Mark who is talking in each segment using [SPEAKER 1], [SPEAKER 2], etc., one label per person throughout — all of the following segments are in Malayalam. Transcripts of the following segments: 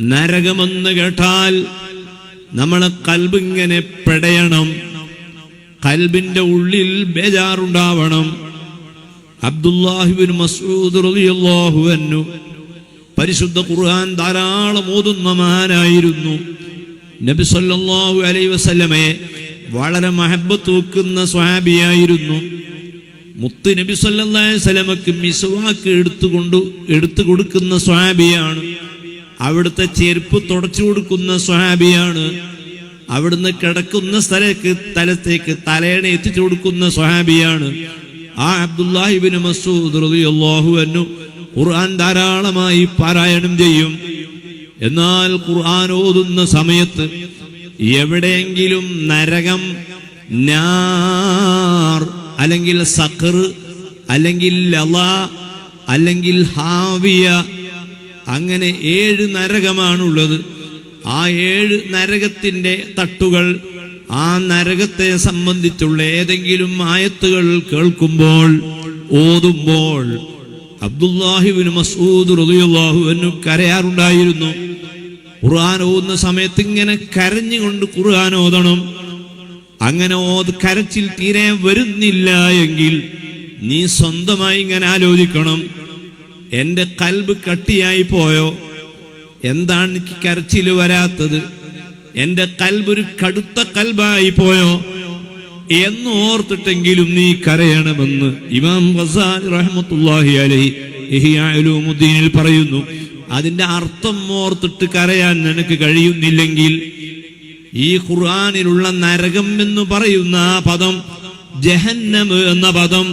[SPEAKER 1] നരകമെന്ന് കേട്ടാൽ നമ്മളെ കൽബിങ്ങനെ പെടയണം. കൽബിന്റെ ഉള്ളിൽ ബേജാറുണ്ടാവണം. അബ്ദുല്ലാഹിബിൻ മസൂദ് റളിയല്ലാഹു അൻഹു പരിശുദ്ധ ഖുർആൻ ധാരാളം ഓതുന്ന മഹാനായിരുന്നു. നബി സല്ലല്ലാഹു അലൈഹി വസല്ലമയെ വളരെ മഹബത്ത് വെക്കുന്ന സ്വഹാബിയായിരുന്നു. മുത്ത് നബി സല്ലല്ലാഹു അലൈഹി വസല്ലമക്ക് മിസ്വാക്ക് എടുത്തുകൊണ്ട് എടുത്തു കൊടുക്കുന്ന സ്വഹാബിയാണ്. അവിടുത്തെ ചെരുപ്പ് തുടച്ചു കൊടുക്കുന്ന സ്വഹാബിയാണ്. അവിടുന്ന് കിടക്കുന്ന സ്ഥലത്തേക്ക് തലത്തേക്ക് തലേണ എത്തിച്ചു കൊടുക്കുന്ന സ്വഹാബിയാണ്. ആ അബ്ദുല്ലാഹിബിന് മസൂദ് റളിയല്ലാഹു അൻഹു ഖുർആൻ ധാരാളമായി പാരായണം ചെയ്യും. എന്നാൽ ഖുർആൻ ഓതുന്ന സമയത്ത് എവിടെയെങ്കിലും നരകം നാർ അല്ലെങ്കിൽ സഖർ അല്ലെങ്കിൽ ലവ അല്ലെങ്കിൽ ഹാവിയ അങ്ങനെ ഏഴ് നരകമാണുള്ളത്. ആ ഏഴ് നരകത്തിന്റെ തട്ടുകൾ ആ നരകത്തെ സംബന്ധിച്ചുള്ള ഏതെങ്കിലും ആയത്തുകൾ കേൾക്കുമ്പോൾ ഓതുമ്പോൾ അബ്ദുല്ലാഹിബിൻ മസൂദ് റളിയല്ലാഹു കരയാറുണ്ടായിരുന്നു. ഖുർആൻ ഓതുന്ന സമയത്ത് ഇങ്ങനെ കരഞ്ഞുകൊണ്ട് ഖുർആൻ ഓതണം. അങ്ങനെ ഓത് കരച്ചിൽ തീരെ വരുന്നില്ല എങ്കിൽ നീ സ്വന്തമായി ഇങ്ങനെ ആലോചിക്കണം. എന്റെ കൽബ് കട്ടിയായി പോയോ? എന്താണ് എനിക്ക് കരച്ചിൽ വരാത്തത്? എന്റെ കൽബ് ഒരു കടുത്ത കൽബായി പോയോ? എന്ന് ഓർത്തിട്ടെങ്കിലും നീ കരയണമെന്ന് ഇമാം വസാൻ ഇഹ്യാ പറയുന്നു. അതിന്റെ അർത്ഥം ഓർത്തിട്ട് കരയാൻ നിനക്ക് കഴിയുന്നില്ലെങ്കിൽ ഈ ഖുർആാനിലുള്ള നരകം എന്ന് പറയുന്ന ആ പദം ജഹന്നം എന്ന പദം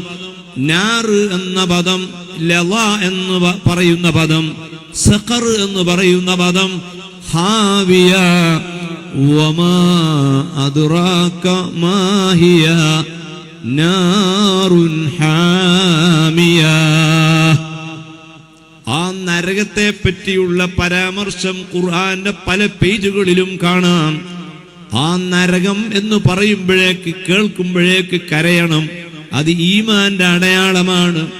[SPEAKER 1] നാറ് എന്ന പദം ലള എന്ന് പറയുന്ന പദം സഖർ എന്ന് പറയുന്ന പദം ഹാവിയ വമാ അദ്റാക മാ നാറുൻ ഹാമിയ. ആ നരകത്തെ പറ്റിയുള്ള പരാമർശം ഖുർആന്റെ പല പേജുകളിലും കാണാം. ആ നരകം എന്ന് പറയുമ്പോഴേക്ക് കേൾക്കുമ്പോഴേക്ക് കരയണം. അത് ഈമാന്റെ അടയാളമാണ്.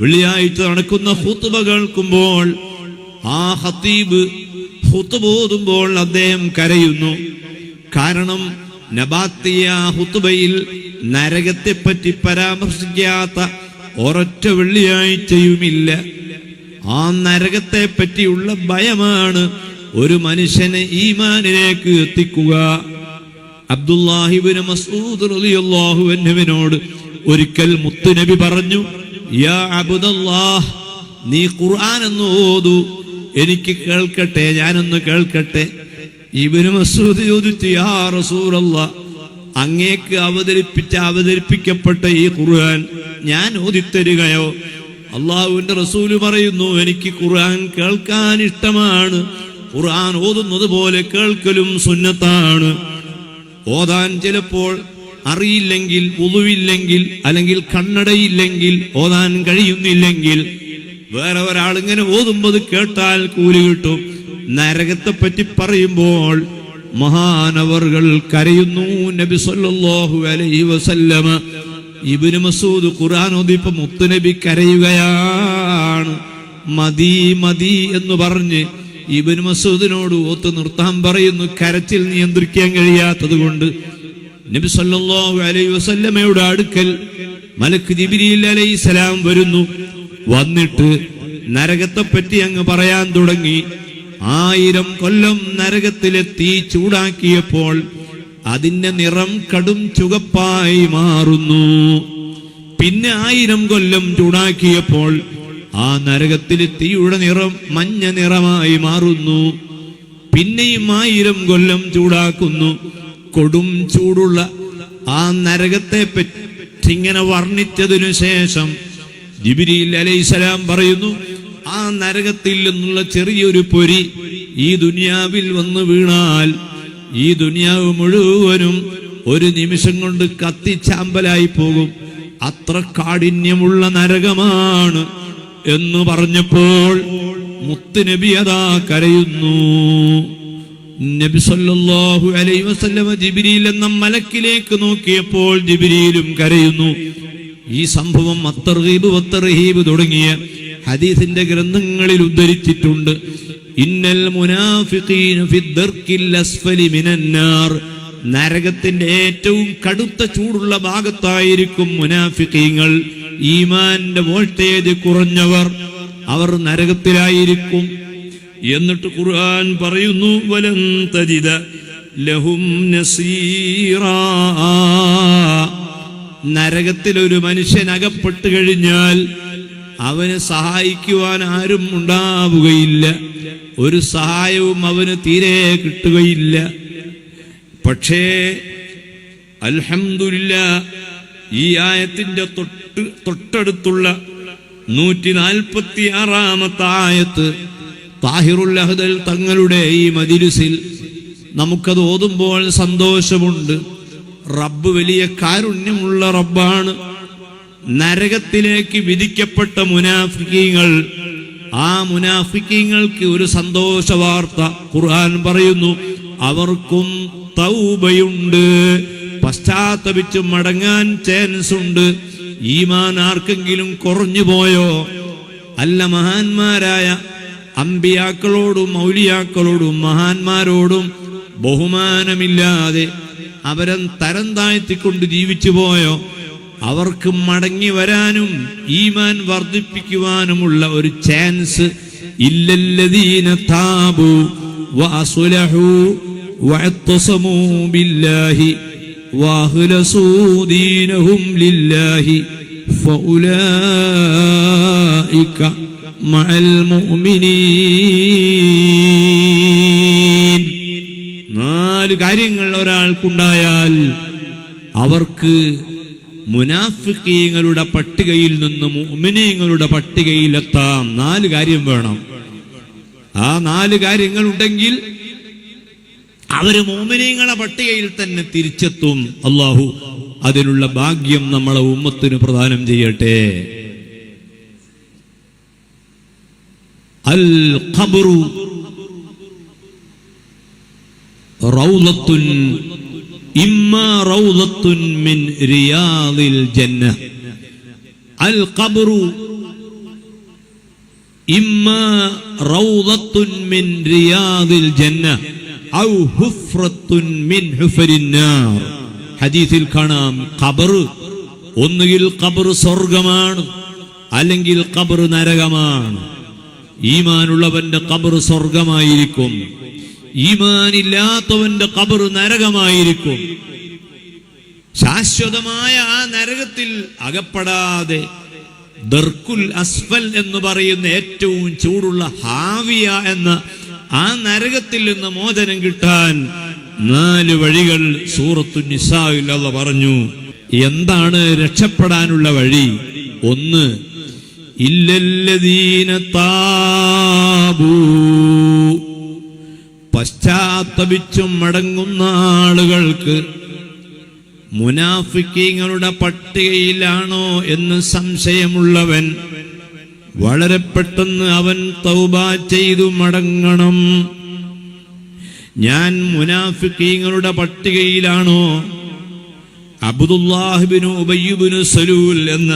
[SPEAKER 1] വെള്ളിയാഴ്ച നടക്കുന്ന ഹുത്തുബ കേൾക്കുമ്പോൾ ആ ഹത്തീബ് ഹുത്തുബ ഓതുമ്പോൾ അദ്ദേഹം കരയുന്നു. കാരണം നബാത്തിയ ഹുത്തുബയിൽ നരകത്തെപ്പറ്റി പരാമർശിക്കാത്ത ഒരൊറ്റ വെള്ളിയാഴ്ചയുമില്ല. ആ നരകത്തെ പറ്റിയുള്ള ഭയമാണ് ഒരു മനുഷ്യനെ ഈമാനിലേക്ക് എത്തിക്കുക. അബ്ദുല്ലാഹിബിന് മസൂദ് റളിയല്ലാഹു അൻഹുവിനോട് ഒരിക്കൽ മുത്തുനബി പറഞ്ഞു യാ നീ ഖുർആൻ എന്ന് ഓതു. എനിക്ക് കേൾക്കട്ടെ ഞാനൊന്ന് കേൾക്കട്ടെ. ഇബിന് മസൂദ് ചോദിച്ചു യാ റസൂലല്ലാ അങ്ങേക്ക് അവതരിപ്പിച്ച അവതരിപ്പിക്കപ്പെട്ട ഈ ഖുർആൻ ഞാൻ ഓതിത്തരികയോ? അള്ളാഹുവിന്റെ റസൂൽ പറയുന്നു എനിക്ക് ഖുർആൻ കേൾക്കാൻ ഇഷ്ടമാണ്. ഖുർആൻ ഓതുന്നത് പോലെ കേൾക്കലും സുന്നത്താണ്. ഓതാൻ ചിലപ്പോൾ അറിയില്ലെങ്കിൽ ഉളുവില്ലെങ്കിൽ അല്ലെങ്കിൽ കണ്ണടയില്ലെങ്കിൽ ഓതാൻ കഴിയുന്നില്ലെങ്കിൽ വേറെ ഒരാൾ ഇങ്ങനെ ഓതുമ്പോൾ കേട്ടാൽ കൂലി കിട്ടും. നരകത്തെ പറ്റി പറയുമ്പോൾ മഹാനവറുകൾ കരയുന്നു നബി സല്ലല്ലാഹു അലൈഹി വസല്ലമ. ഇബ്നു മസൂദ് ഖുർആൻ ഓതിയപ്പോ മുത്തുനബി കരയുകയാണ്. മതി മതി എന്ന് പറഞ്ഞ് ഇബ്നു മസൂദിനോട് ഓത്ത് നിർത്താൻ പറയുന്നു കരച്ചിൽ നിയന്ത്രിക്കാൻ കഴിയാത്തത് കൊണ്ട് നബി സല്ലല്ലാഹു അലൈഹി വസല്ലമയുടെ അടുക്കൽ മലക്ക് ജിബ്രീൽ അലൈഹിസ്സലാം വരുന്നു. വന്നിട്ട് നരകത്തെ പറ്റി അങ്ങ് പറയാൻ തുടങ്ങി. ആയിരം കൊല്ലം നരകത്തിലെ തീ ചൂടാക്കിയപ്പോൾ അതിന്റെ നിറം കടും ചുകപ്പായി മാറുന്നു. പിന്നെ ആയിരം കൊല്ലം ചൂടാക്കിയപ്പോൾ ആ നരകത്തിലെ തീയുടെ നിറം മഞ്ഞ നിറമായി മാറുന്നു. പിന്നെയും ആയിരം കൊല്ലം ചൂടാക്കുന്നു. കൊടും ചൂടുള്ള ആ നരകത്തെ പറ്റി ഇങ്ങനെ വർണിച്ചതിനു ശേഷം ജിബിരിയിൽ അലൈസലാം പറയുന്നു ആ നരകത്തിൽ നിന്നുള്ള ചെറിയൊരു പൊരി ഈ ദുനിയാവിൽ വന്ന് വീണാൽ ഈ ദുനിയാവ് മുഴുവനും ഒരു നിമിഷം കൊണ്ട് കത്തിച്ചാമ്പലായി പോകും. അത്ര കാഠിന്യമുള്ള നരകമാണ് എന്ന് പറഞ്ഞപ്പോൾ മുത്തുനബി അതാ കരയുന്നു. നബി സല്ലല്ലാഹു അലൈഹി ജിബ്രീൽ എന്ന മലക്കിലേക്ക് നോക്കിയപ്പോൾ ജിബ്രീലും കരയുന്നു. ഈ സംഭവം അത്തർഹീബ് വത്തർഹീബ് തുടങ്ങിയ ഹദീസിന്റെ ഗ്രന്ഥങ്ങളിൽ ഉദ്ധരിച്ചിട്ടുണ്ട്. ഇന്നൽ മുനാഫിഖീന അസ്ഫലി മിനന്നാർ നരകത്തിന്റെ ഏറ്റവും കടുത്ത ചൂടുള്ള ഭാഗത്തായിരിക്കും മുനാഫിക്കീങ്ങൾ ഈമാന്റെ വോൾട്ടേജ് കുറഞ്ഞവർ അവർ നരകത്തിലായിരിക്കും. എന്നിട്ട് ഖുർആൻ പറയുന്നു തജിദ ലഹും നസീറാ. നരകത്തിൽ ഒരു മനുഷ്യൻ അകപ്പെട്ടു കഴിഞ്ഞാൽ അവന് സഹായിക്കുവാൻ ആരും ഉണ്ടാവുകയില്ല. ഒരു സഹായവും അവന് തീരെ കിട്ടുകയില്ല. പക്ഷേ അൽഹമില്ല ഈ ആയത്തിന്റെ തൊട്ട് തൊട്ടടുത്തുള്ള നൂറ്റി നാൽപ്പത്തി ആറാമത്തെ ആയത്ത് താഹിറുൽ അഹ്ദൽ തങ്ങളുടെ ഈ മജിലിസിൽ നമുക്കത് ഓതുമ്പോൾ സന്തോഷമുണ്ട്. റബ്ബ് വലിയ കാരുണ്യമുള്ള റബ്ബാണ്. നരകത്തിലേക്ക് വിധിക്കപ്പെട്ട മുനാഫിക്കീങ്ങൾ ആ മുനാഫിക്കീങ്ങൾക്ക് ഒരു സന്തോഷ വാർത്ത ഖുർആൻ പറയുന്നു. അവർക്കും തൗബയുണ്ട്. പശ്ചാത്തപിച്ച് മടങ്ങാൻ ചാൻസ് ഉണ്ട് ഈമാൻ ആർക്കെങ്കിലും കുറഞ്ഞു പോയോ അല്ല മഹാന്മാരായ അമ്പിയാക്കളോടും മൗലിയാക്കളോടും മഹാന്മാരോടും ബഹുമാനമില്ലാതെ അവരെ തരം താഴ്ത്തിക്കൊണ്ട് ജീവിച്ചു പോയോ? അവർക്ക് മടങ്ങി വരാനും ഈമാൻ വർദ്ധിപ്പിക്കുവാനുമുള്ള ഒരു ചാൻസ് ഇല്ലല്ലദീന താബു വഅസുലഹു ബില്ലാഹി വഅഹ്ലസൂ ദീനഹും ലില്ലാഹി ഫഉലൈക مع المؤمنين നാല് കാര്യങ്ങൾ ഒരാൾക്കുണ്ടായാൽ അവർക്ക് മുനാഫിക്കീങ്ങളുടെ പട്ടികയിൽ നിന്ന് മുഅ്മിനീങ്ങളുടെ പട്ടികയിലെത്താം നാല് കാര്യം വേണം ആ നാല് കാര്യങ്ങൾ ഉണ്ടെങ്കിൽ അവര് മോമിനീങ്ങളെ പട്ടികയിൽ തന്നെ തിരിച്ചെത്തും അള്ളാഹു അതിനുള്ള ഭാഗ്യം നമ്മളെ ഉമ്മത്തിന് പ്രദാനം ചെയ്യട്ടെ ഹദീസിൽ കാണാം ഖബർ ഒന്നുകിൽ ഖബർ സ്വർഗമാണ് അല്ലെങ്കിൽ ഖബർ നരകമാണ്. ഈമാനുള്ളവന്റെ കബർ സ്വർഗമായിരിക്കും ഈമാനില്ലാത്തവന്റെ കബർ നരകമായിരിക്കും. ശാശ്വതമായ ആ നരകത്തിൽ അകപ്പെടാതെ ദർക്കുൽ അസ്ഫൽ എന്ന് പറയുന്ന ഏറ്റവും ചൂടുള്ള ഹാവിയ എന്ന ആ നരകത്തിൽ നിന്ന് മോചനം കിട്ടാൻ നാല് വഴികൾ സൂറത്തു നിസാവില്ല പറഞ്ഞു. എന്താണ് രക്ഷപ്പെടാനുള്ള വഴി? ഒന്ന് ഇല്ലല്ലദീന താബൂ. പശ്ചാത്തപിച്ചും മടങ്ങുന്ന ആളുകൾക്ക് മുനാഫിക്കീങ്ങളുടെ പട്ടികയിലാണോ എന്ന് സംശയമുള്ളവൻ വളരെ പെട്ടെന്ന് അവൻ തൗബ ചെയ്തു മടങ്ങണം. ഞാൻ മുനാഫിക്കീങ്ങളുടെ പട്ടികയിലാണോ അബ്ദുല്ലാഹിബിനു ഉബയ്യുബിനു സലൂൽ എന്ന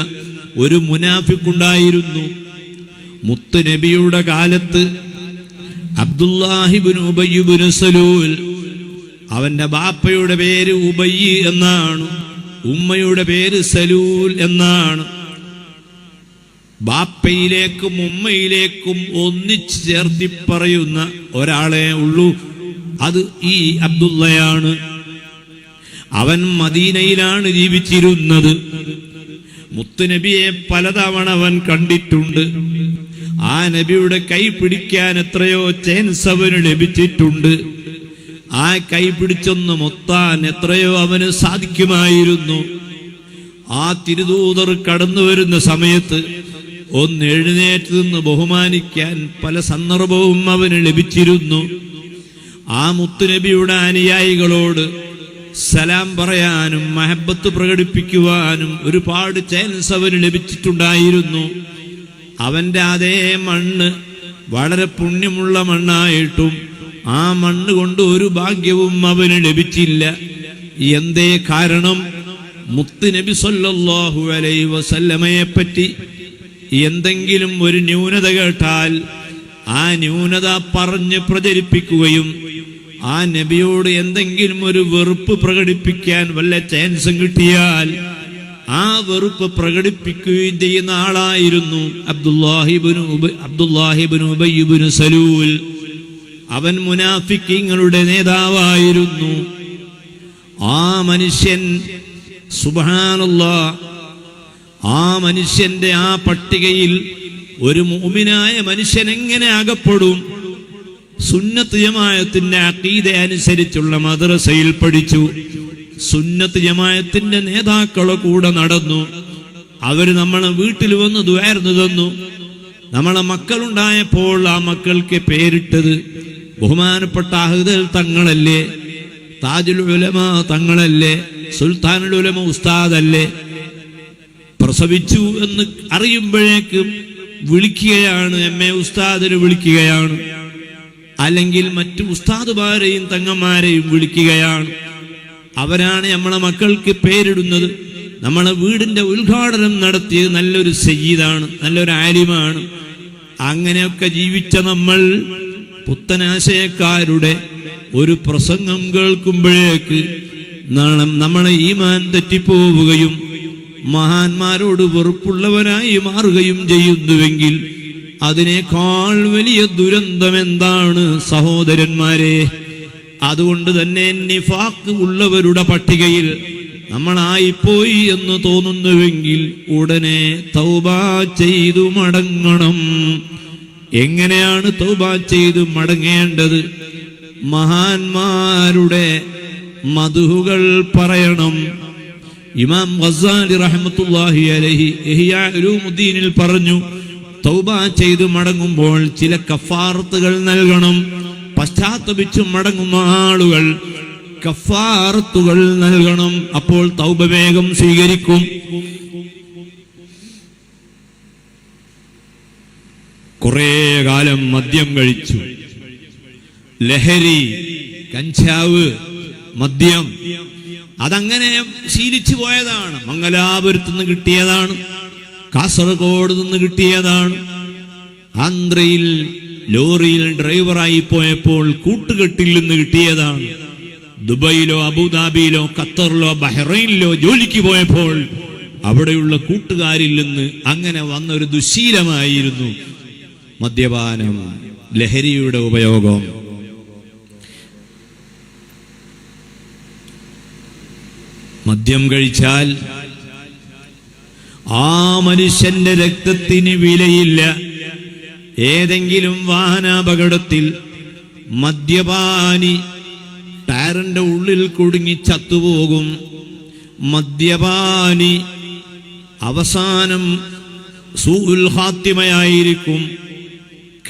[SPEAKER 1] ഒരു മുനാഫിക്കുണ്ടായിരുന്നു. മുത്ത് നബിയുടെ കാലത്ത് അബ്ദുല്ലാഹിബിൻ ഉബയ്യുബിന് സലൂൽ അവന്റെ ബാപ്പയുടെ പേര് ഉബയ്യ് എന്നാണ് ഉമ്മയുടെ പേര് സലൂൽ എന്നാണ്. ബാപ്പയിലേക്കും ഉമ്മയിലേക്കും ഒന്നിച്ചു ചേർത്തി പറയുന്ന ഒരാളെ ഉള്ളൂ. അത് ഈ അബ്ദുള്ളയാണ്. അവൻ മദീനയിലാണ് ജീവിച്ചിരുന്നത്. മുത്തുനബിയെ പലതവണ അവൻ കണ്ടിട്ടുണ്ട്. ആ നബിയുടെ കൈ പിടിക്കാൻ എത്രയോ ചാൻസ് അവന് ലഭിച്ചിട്ടുണ്ട്. ആ കൈ പിടിച്ചൊന്ന് മുത്താൻ എത്രയോ അവന് സാധിക്കുമായിരുന്നു. ആ തിരുദൂതർ കടന്നു വരുന്ന സമയത്ത് ഒന്ന് എഴുന്നേറ്റ് നിന്ന് ബഹുമാനിക്കാൻ പല സന്ദർഭവും അവന് ലഭിച്ചിരുന്നു. ആ മുത്തുനബിയുടെ അനുയായികളോട് സലാം പറയാനും മഹബത്ത് പ്രകടിപ്പിക്കുവാനും ഒരുപാട് ചാൻസ് അവന് ലഭിച്ചിട്ടുണ്ടായിരുന്നു. അവന്റെ അതേ മണ്ണ് വളരെ പുണ്യമുള്ള മണ്ണായിട്ടും ആ മണ്ണ് കൊണ്ട് ഒരു ഭാഗ്യവും അവന് ലഭിച്ചില്ല. എന്തേ കാരണം? മുത്ത് നബി സല്ലല്ലാഹു അലൈഹി വസല്ലമയെ പറ്റി എന്തെങ്കിലും ഒരു ന്യൂനത കേട്ടാൽ ആ ന്യൂനത പറഞ്ഞ് പ്രചരിപ്പിക്കുകയും ആ നബിയോട് എന്തെങ്കിലും ഒരു വെറുപ്പ് പ്രകടിപ്പിക്കാൻ വല്ല ചാൻസും കിട്ടിയാൽ ആ വെറുപ്പ് പ്രകടിപ്പിക്കുകയും ചെയ്യുന്ന ആളായിരുന്നു അബ്ദുല്ലാഹിബിനു അബ്ദുല്ലാഹിബിനു ഉബയ്യുബിനു സലൂൽ. അവൻ മുനാഫിക്കിങ്ങളുടെ നേതാവായിരുന്നു. ആ മനുഷ്യൻ സുബാനുള്ള ആ മനുഷ്യന്റെ ആ പട്ടികയിൽ ഒരു മുഅ്മിനായ മനുഷ്യൻ എങ്ങനെ അകപ്പെടും? സുന്നത്ത് ജമായത്തിന്റെ അക്കീത അനുസരിച്ചുള്ള മദ്രസയിൽ പഠിച്ചു. സുന്നത്ത് ജമായത്തിന്റെ നേതാക്കളെ കൂടെ നടന്നു. അവർ നമ്മളെ വീട്ടിൽ വന്ന് ദുവായിരുന്നു തന്നു. നമ്മളെ മക്കളുണ്ടായപ്പോൾ ആ മക്കൾക്ക് പേരിട്ടത് ബഹുമാനപ്പെട്ട അഹ്ദൽ തങ്ങളല്ലേ താജുൽ ഉലമ തങ്ങളല്ലേ സുൽത്താനുൽ ഉലമ ഉസ്താദല്ലേ. പ്രസവിച്ചു എന്ന് അറിയുമ്പോഴേക്കും വിളിക്കുകയാണ് എം എ ഉസ്താദിന് വിളിക്കുകയാണ്. അല്ലെങ്കിൽ മറ്റു ഉസ്താദുമാരെയും തങ്ങന്മാരെയും വിളിക്കുകയാണ്. അവരാണ് നമ്മളെ മക്കൾക്ക് പേരിടുന്നത്. നമ്മളെ വീടിന്റെ ഉദ്ഘാടനം നടത്തിയത് നല്ലൊരു സയ്യിദാണ് നല്ലൊരു ആര്യമാണ് അങ്ങനെയൊക്കെ ജീവിച്ച നമ്മൾ പുത്തനാശയക്കാരുടെ ഒരു പ്രസംഗം കേൾക്കുമ്പോഴേക്ക് നമ്മളെ ഈമാൻ തെറ്റിപ്പോവുകയും മഹാന്മാരോട് വെറുപ്പുള്ളവരായി മാറുകയും ചെയ്യുന്നുവെങ്കിൽ അതിനേക്കാൾ വലിയ ദുരന്തം എന്താണ് സഹോദരന്മാരെ? അതുകൊണ്ട് തന്നെ നിഫാക്ക് ഉള്ളവരുടെ പട്ടികയിൽ നമ്മളായിപ്പോയി എന്ന് തോന്നുന്നുവെങ്കിൽ ഉടനെ തൗബ ചെയ്തു മടങ്ങണം. എങ്ങനെയാണ് തൗബ ചെയ്തു മടങ്ങേണ്ടത്? മഹാന്മാരുടെ മധുഹുകൾ പറയണം. ഇമാം ഗസാലി റഹ്മത്തുള്ളാഹി അലൈഹി ഇഹ്യാ പറഞ്ഞു തൗബ ചെയ്ത് മടങ്ങുമ്പോൾ ചില കഫാർത്തുകൾ നൽകണം. പശ്ചാത്തപിച്ചു മടങ്ങുന്ന ആളുകൾ കഫാർത്തുകൾ നൽകണം. അപ്പോൾ തൗബ വേഗം സ്വീകരിക്കും. കുറേ കാലം മദ്യം കഴിച്ചു. ലഹരി കഞ്ചാവ് മദ്യം. അതങ്ങനെ ശീലിച്ചു പോയതാണ്. മംഗലാപുരത്തുനിന്ന് കിട്ടിയതാണ്. കാസർഗോഡ് നിന്ന് കിട്ടിയതാണ്. ആന്ധ്രയിൽ ലോറിയിൽ ഡ്രൈവറായി പോയപ്പോൾ കൂട്ടുകെട്ടിൽ നിന്ന് കിട്ടിയതാണ്. ദുബൈയിലോ അബുദാബിയിലോ ഖത്തറിലോ ബഹ്റൈനിലോ ജോലിക്ക് പോയപ്പോൾ അവിടെയുള്ള കൂട്ടുകാരിൽ നിന്ന് അങ്ങനെ വന്നൊരു ദുശീലമായിരുന്നു. മദ്യപാനം ലഹരിയുടെ ഉപയോഗം. മദ്യം കഴിച്ചാൽ ആ മനുഷ്യന്റെ രക്തത്തിന് വിലയില്ല. ഏതെങ്കിലും വാഹനാപകടത്തിൽ മദ്യപാനി ടയറിന്റെ ഉള്ളിൽ കുടുങ്ങി ചത്തുപോകും. മദ്യപാനി അവസാനം സൂൽ ഹാത്തിമയായിരിക്കും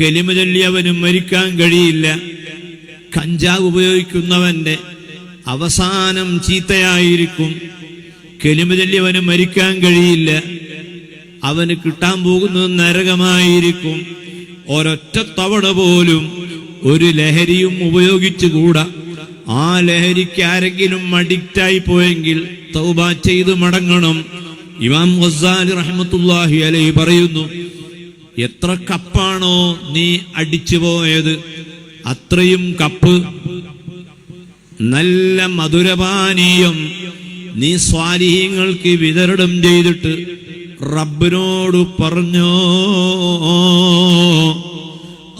[SPEAKER 1] കെലിമ ചൊല്ലിയവന് മരിക്കാൻ കഴിയില്ല. കഞ്ചാവ് ഉപയോഗിക്കുന്നവന്റെ അവസാനം ചീത്തയായിരിക്കും. കെലിമ മരിക്കാൻ കഴിയില്ല. അവന് കിട്ടാൻ പോകുന്നത് നരകമായിരിക്കും. ഒരൊറ്റ തവണ പോലും ഒരു ലഹരിയും ഉപയോഗിച്ചുകൂടാ. ആ ലഹരിക്ക് ആരെങ്കിലും അഡിക്റ്റായി പോയെങ്കിൽ തൗബ ചെയ്ത് മടങ്ങണം. ഇമാം ഗസാലി റഹ്മത്തുല്ലാഹി അലൈഹി പറയുന്നു എത്ര കപ്പാണോ നീ അടിച്ചു പോയത്? അത്രയും കപ്പ്. നല്ല മധുരപാനീയം നീ സ്വാലിഹ്യങ്ങൾക്ക് വിതരണം ചെയ്തിട്ട് റബ്ബിനോട് പറഞ്ഞോ.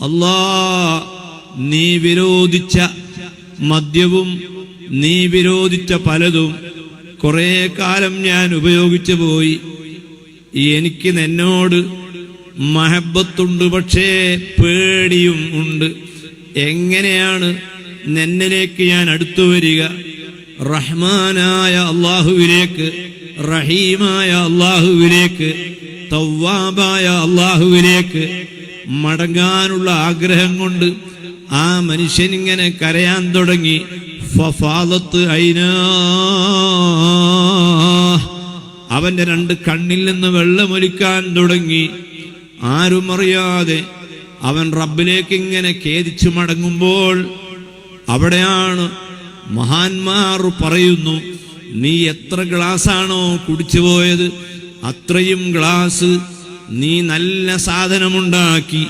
[SPEAKER 1] അല്ലാ നീ വിരോധിച്ച മദ്യവും നീ വിരോധിച്ച പലതും കുറെ കാലം ഞാൻ ഉപയോഗിച്ചു പോയി. എനിക്ക് നിന്നോട് മഹബത്തുണ്ട് പക്ഷേ പേടിയും ഉണ്ട്. എങ്ങനെയാണ് നിന്നിലേക്ക് ഞാൻ അടുത്തു വരിക? റഹ്മാനായ അള്ളാഹുവിലേക്ക് റഹീമായ അള്ളാഹുവിലേക്ക് തവ്വാബായ അള്ളാഹുവിലേക്ക് മടങ്ങാനുള്ള ആഗ്രഹം കൊണ്ട് ആ മനുഷ്യൻ ഇങ്ങനെ കരയാൻ തുടങ്ങി. ഫഫാലത്ത് ഐനാ. അവന്റെ രണ്ട് കണ്ണിൽ നിന്ന് വെള്ളമൊലിക്കാൻ തുടങ്ങി. ആരും അറിയാതെ അവൻ റബ്ബിലേക്ക് ഇങ്ങനെ ഖേദിച്ചു മടങ്ങുമ്പോൾ അവിടെയാണ് മഹാന്മാർ പറയുന്നു നീ എത്ര ഗ്ലാസ്സാണോ കുടിച്ചു പോയത്? അത്രയും ഗ്ലാസ് നീ നല്ല സാധനമുണ്ടാക്കി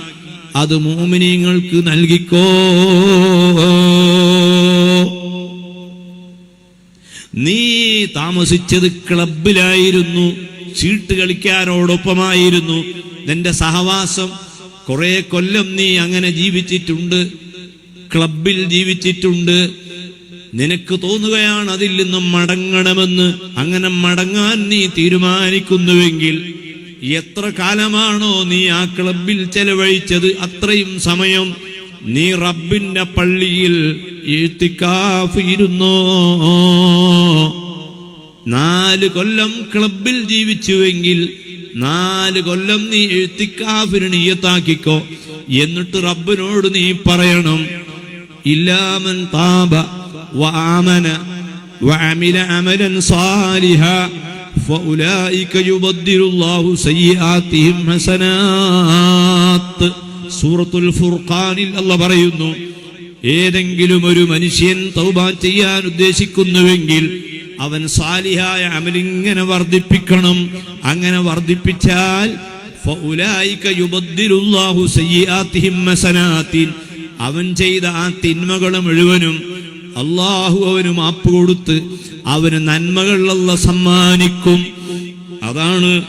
[SPEAKER 1] അത് മോമിനിങ്ങൾക്ക് നൽകിക്കോ? നീ താമസിച്ചത് ക്ലബിലായിരുന്നു ചീട്ട് കളിക്കാരോടൊപ്പമായിരുന്നു. നിന്റെ സഹവാസം കുറെ കൊല്ലം നീ അങ്ങനെ ജീവിച്ചിട്ടുണ്ട് ക്ലബിൽ ജീവിച്ചിട്ടുണ്ട്. നിനക്ക് തോന്നുകയാണ് അതിൽ നിന്നും മടങ്ങണമെന്ന്. അങ്ങനെ മടങ്ങാൻ നീ തീരുമാനിക്കുന്നുവെങ്കിൽ എത്ര കാലമാണോ നീ ആ ക്ലബിൽ ചെലവഴിച്ചത് അത്രയും സമയം നീ റബ്ബിന്റെ പള്ളിയിൽ ഇരുന്നോ? നാല് കൊല്ലം ക്ലബിൽ ജീവിച്ചുവെങ്കിൽ നാല് കൊല്ലം നീ എഴുത്തിക്കാഫിന് നീയത്താക്കിക്കോ. എന്നിട്ട് റബ്ബിനോട് നീ പറയണം ഇല്ലാമൻ താപ وآمن وعمل عملا صالحا فأولئك يبدل الله سيئاتهم حسنات സൂറത്തുൽ ഫുർഖാനിൽ അല്ല പറയുന്നു ഏതെങ്കിലും ഒരു മനുഷ്യൻ തൗബ ചെയ്യാൻ ഉദ്ദേശിക്കുന്നുവെങ്കിൽ അവൻ സാലിഹായ അമലിങ്ങനെ വർദ്ധിപ്പിക്കണം അങ്ങനെ വർദ്ധിപ്പിച്ചാൽ ഫഉലായിക യുബദ്ദിലുല്ലാഹു സയ്യിആത്തിഹിം ഹസനാത്തിൻ അവൻ ചെയ്ത ആ തിന്മകൾ മുഴുവനും അള്ളാഹു അവന് മാപ്പ് കൊടുത്ത് അവന് നന്മകളുള്ള സമ്മാനിക്കും. അതാണ്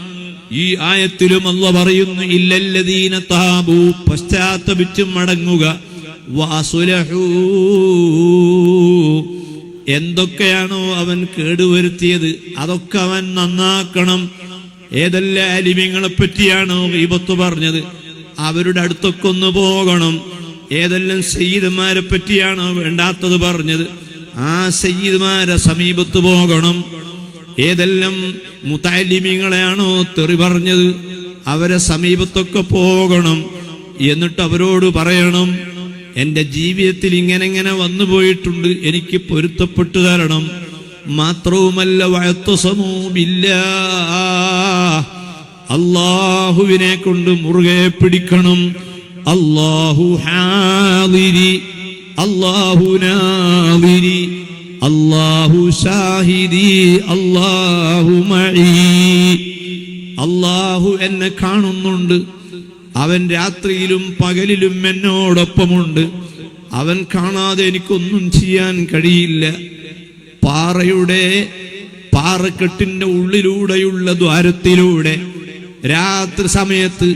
[SPEAKER 1] ഈ ആയത്തിലും അല്ല പറയുന്നു ഇല്ലല്ലദീന താബു പശ്ചാത്തപിച്ച് മടങ്ങുക. എന്തൊക്കെയാണോ അവൻ കേടുവരുത്തിയത് അതൊക്കെ അവൻ നന്നാക്കണം. ഏതെല്ലാം അലിമ്യങ്ങളെ പറ്റിയാണോ ഈപത്ത് പറഞ്ഞത് അവരുടെ അടുത്തൊക്കെ ഒന്ന് പോകണം. ഏതെല്ലാം സയ്യിദന്മാരെ പറ്റിയാണോ വേണ്ടാത്തത് പറഞ്ഞത്? ആ സയ്യിദ്മാരെ സമീപത്ത് പോകണം. ഏതെല്ലാം മുത്താലിമ്യങ്ങളെയാണോ തെറി പറഞ്ഞത്? അവരെ സമീപത്തൊക്കെ പോകണം. എന്നിട്ട് അവരോട് പറയണം എന്റെ ജീവിതത്തിൽ ഇങ്ങനെ ഇങ്ങനെ വന്നു പോയിട്ടുണ്ട്. എനിക്ക് പൊരുത്തപ്പെട്ടു തരണം. മാത്രവുമല്ല വഴത്തുസമൂമില്ല അള്ളാഹുവിനെ കൊണ്ട് മുറുകെ പിടിക്കണം. അള്ളാഹു ഹാദിരി അള്ളാഹു നാദിരി അള്ളാഹു ഷാഹിദി അള്ളാഹു മഴീ അള്ളാഹു എന്നെ കാണുന്നുണ്ട്. അവൻ രാത്രിയിലും പകലിലും എന്നോടൊപ്പമുണ്ട്. അവൻ കാണാതെ എനിക്കൊന്നും ചെയ്യാൻ കഴിയില്ല. പാറയുടെ പാറക്കെട്ടിന്റെ ഉള്ളിലൂടെയുള്ള ദ്വാരത്തിലൂടെ രാത്രി സമയത്ത്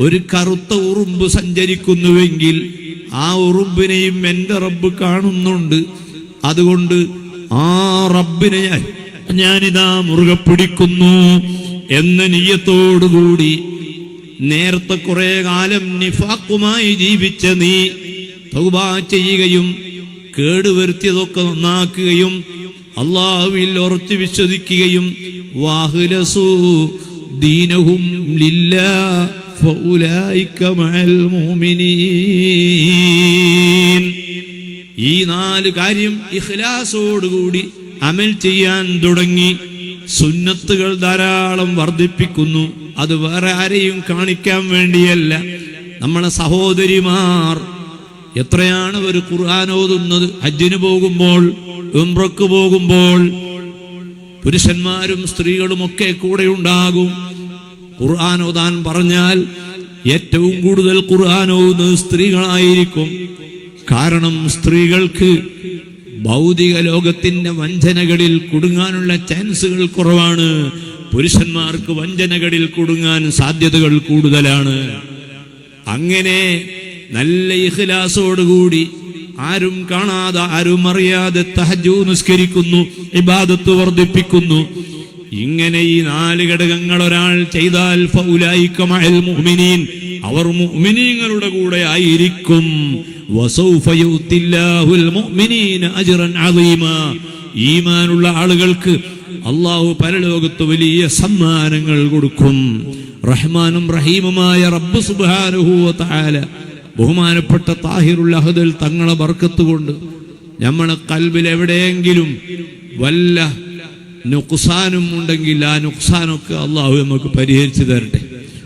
[SPEAKER 1] ഒരു കറുത്ത ഉറുമ്പ് സഞ്ചരിക്കുന്നുവെങ്കിൽ ആ ഉറുമ്പിനെയും എന്റെ റബ്ബ് കാണുന്നുണ്ട്. അതുകൊണ്ട് ആ റബ്ബിനെ ഞാൻ ഞാനിതാ മുറുകെ പിടിക്കുന്നു എന്ന നീയത്തോടുകൂടി നേരത്തെ കുറെ കാലം നിഫാക്കുമായി ജീവിച്ച നീ തൗബ ചെയ്യുകയും കേടുവരുത്തിയതൊക്കെ നന്നാക്കുകയും അള്ളാഹുവിൽ ഉറച്ചു വിശ്വസിക്കുകയും വാഹുലസു ദീനഹും ലില്ലാ ഈ നാല് കാര്യം ഇഖ്ലാസോടുകൂടി അമൽ ചെയ്യാൻ തുടങ്ങി. സുന്നത്തുകൾ ധാരാളം വർദ്ധിപ്പിക്കുന്നു. അത് വേറെ ആരെയും കാണിക്കാൻ വേണ്ടിയല്ല. നമ്മളെ സഹോദരിമാർ എത്രയാണ് ഒരു ഖുർആൻ ഓതുന്നത്? ഹജ്ജിന് പോകുമ്പോൾ ഉംറക്ക് പോകുമ്പോൾ പുരുഷന്മാരും സ്ത്രീകളും ഒക്കെ കൂടെ ഉണ്ടാകും. ഖുർആൻ ഓതാൻ പറഞ്ഞാൽ ഏറ്റവും കൂടുതൽ ഖുർആൻ ഓതുന്നത് സ്ത്രീകളായിരിക്കും. കാരണം സ്ത്രീകൾക്ക് ഭൗതിക ലോകത്തിന്റെ വഞ്ചനകളിൽ കുടുങ്ങാനുള്ള ചാൻസുകൾ കുറവാണ്. പുരുഷന്മാർക്ക് വഞ്ചനകളിൽ കുടുങ്ങാൻ സാധ്യതകൾ കൂടുതലാണ്. അങ്ങനെ നല്ല ഇഹ്ലാസോടുകൂടി ആരും കാണാതെ ആരും അറിയാതെ തഹജു നിസ്കരിക്കുന്നു ഇബാദത്ത് വർദ്ധിപ്പിക്കുന്നു. ഇങ്ങനെ ഈ നാല് ഘടകങ്ങൾ ഒരാൾ ചെയ്താൽ മുഅ്മിനീൻ. അവർ മുഹ്മിനീങ്ങളുടെ കൂടെ ആയിരിക്കും. ഈമാനുള്ള ആളുകൾക്ക് അള്ളാഹു പരലോകത്ത് വലിയ സമ്മാനങ്ങൾ കൊടുക്കും. റഹ്മാനും റഹീമുമായ റബ്ബ് തആല ബഹുമാനപ്പെട്ട താഹിറുൽ അഹദൽ തങ്ങളെ ബർക്കത്ത് കൊണ്ട് നമ്മളെ കൽബിൽ എവിടെയെങ്കിലും വല്ല നുക്സാനും ഉണ്ടെങ്കിൽ ആ നുക്സാനൊക്കെ അള്ളാഹു നമുക്ക് പരിഹരിച്ചു തരട്ടെ.